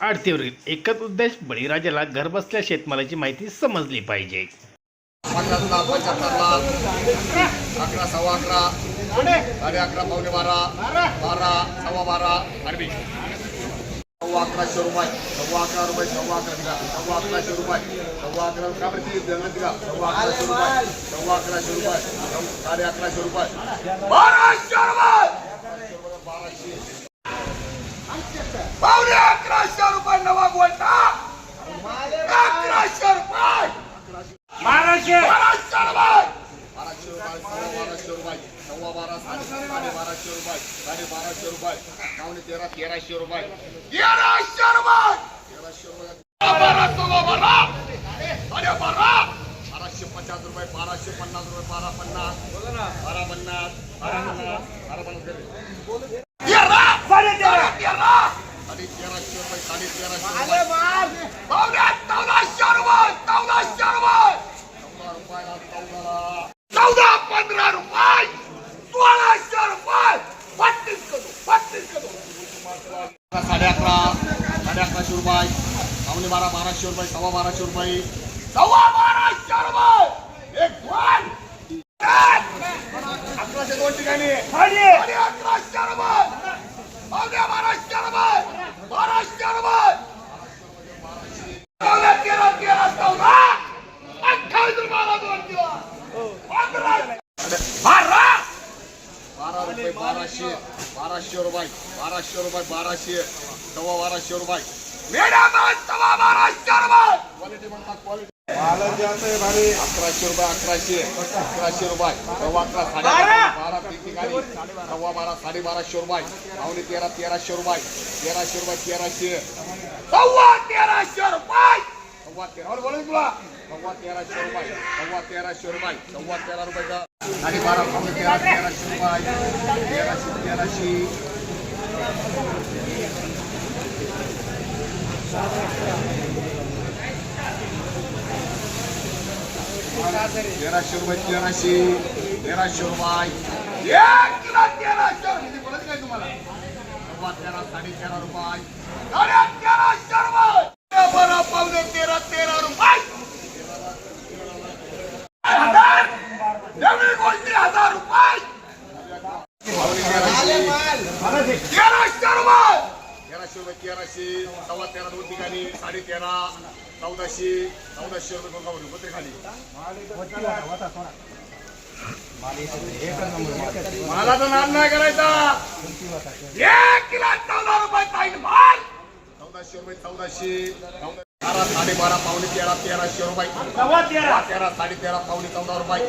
आडतीवरील एकच उद्देश बळीराजाला घरबसल्या शेतमालाची माहिती समजली पाहिजे पन्नासला पंच्याहत्तरला अकरा सव्वा अकरा साडे अकरा पावणे बारा बारा सव्वा बारा अरबी सव्वा अकराशे रुपये सव्वा अकरा रुपये सव्वा अकरा दिला सव्वा अकराशे रुपये सव्वा अकरा का बरं ती दिला सव्वा अकराशे रुपये सव्वा अकराशे रुपये साडे अकराशे रुपये बाराशे रुपये बाराशे पावणे अकराशे रुपये नवा गोल्टा अकराशे रुपये बाराशे बाराशे रुपये बाराशे रुपये सव्वा बाराशे रुपये सव्वा बारा साडे साडे बाराशे रुपये साडे बाराशे रुपये पावणे तेरा तेराशे रुपये! तेराशे रुपये! तेराशे रुपये बारा सव्वा बारा साडे बारा बाराशे पचास रुपये बाराशे पन्नास रुपये बारा पन्नास बारा पन्नास बारा पन्नास बारा पन्नास तेरा साडे तेरा तेरा साडे तेराशे रुपये साडे तेराशे रुपये पावणे चौदाशे रुपये चौदाशे रुपये चौदा रुपयाला चौदाला चौदा पंधरा रुपये सोळाशे रुपये बत्तीस करू बत्तीस करू साडे अकरा साडे अकराशे रुपये. पावणे बारा बाराशे रुपये सव्वा बाराशे रुपये. सव्वा बाराशे रुपये! एक दोन अकराशे दोन ठिकाणी. अकराशे रुपये! पावणे बाराशे रुपये! बाराशे रुपये बाराशे बाराशे रुपये बाराशे रुपये बाराशे. सव्वा बाराशे रुपये मॅडम सव्वा बाराशे रुपये क्वालिटी म्हणतात क्वालिटी अकराशे रुपये अकराशे अकराशे रुपये सव्वा अकरा साडे बारा तीन ठिकाणी सव्वा बारा साडे रुपये पावणे तेरा तेराशे रुपये तेराशे रुपये तेराशे सव्वा तेराशे रुपये सव्वा तेरा बरं तुला सव्वा तेराशे रुपये सव्वा तेराशे रुपये सव्वा तेरा रुपये साडे बारा पावणे तेरा तेराशे रुपये तेराशे तेराशे तेराशे रुपये तेराशे तेराशे रुपये. एक किलो तेराशे रुपये. बोलत काय तुम्हाला? सव्वा तेरा साडे तेरा रुपये. साडे तेराशे रुपये पावणे तेरा तेरा रुपये. हजार नवीन हजार रुपये पावणे तेराशे तेराशे रुपये तेराशे तेराशे सव्वा तेरा दोन ठिकाणी साडे तेरा चौदाशे चौदाशे रुपये होते पत्रे खाली. मला तर नाद नाही करायचा. एक किलो चौदा रुपये पाहिजे माल चौदाशे रुपये चौदाशे. बारा साडे बारा पावणे तेरा तेराशे रुपये. तेरा तेरा. साडे तेरा पावणे चौदा रुपये.